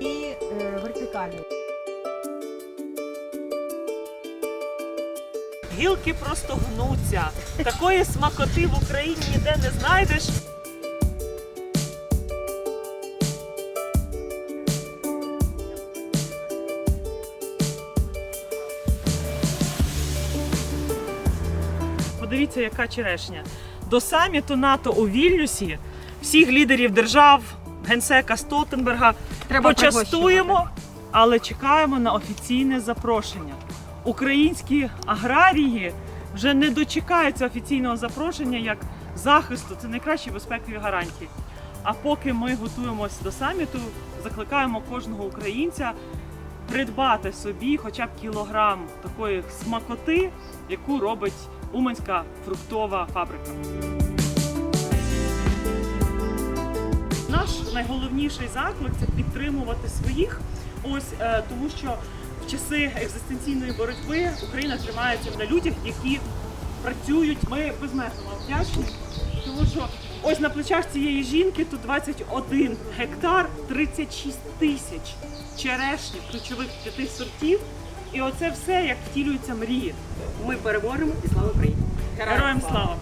і е, вертикальний. Гілки просто гнуться. Такої смакоти в Україні ніде не знайдеш. Подивіться, яка черешня. До саміту НАТО у Вільнюсі всіх лідерів держав, генсека Столтенберга Треба почастуємо, але чекаємо на офіційне запрошення. Українські аграрії вже не дочекаються офіційного запрошення як захисту. Це найкращі безпекові гарантії. А поки ми готуємось до саміту, закликаємо кожного українця придбати собі хоча б кілограм такої смакоти, яку робить Уманська фруктова фабрика. Наш найголовніший заклик це підтримувати своїх. Ось е, тому, що в часи екзистенційної боротьби Україна тримається на людях, які працюють. Ми безмежно вам вдячні, тому що ось на плечах цієї жінки тут 21 гектар, 36 тисяч черешні ключових п'яти сортів. І оце все як втілюються мрії. Ми переможемо і слава Україні! Героям слава!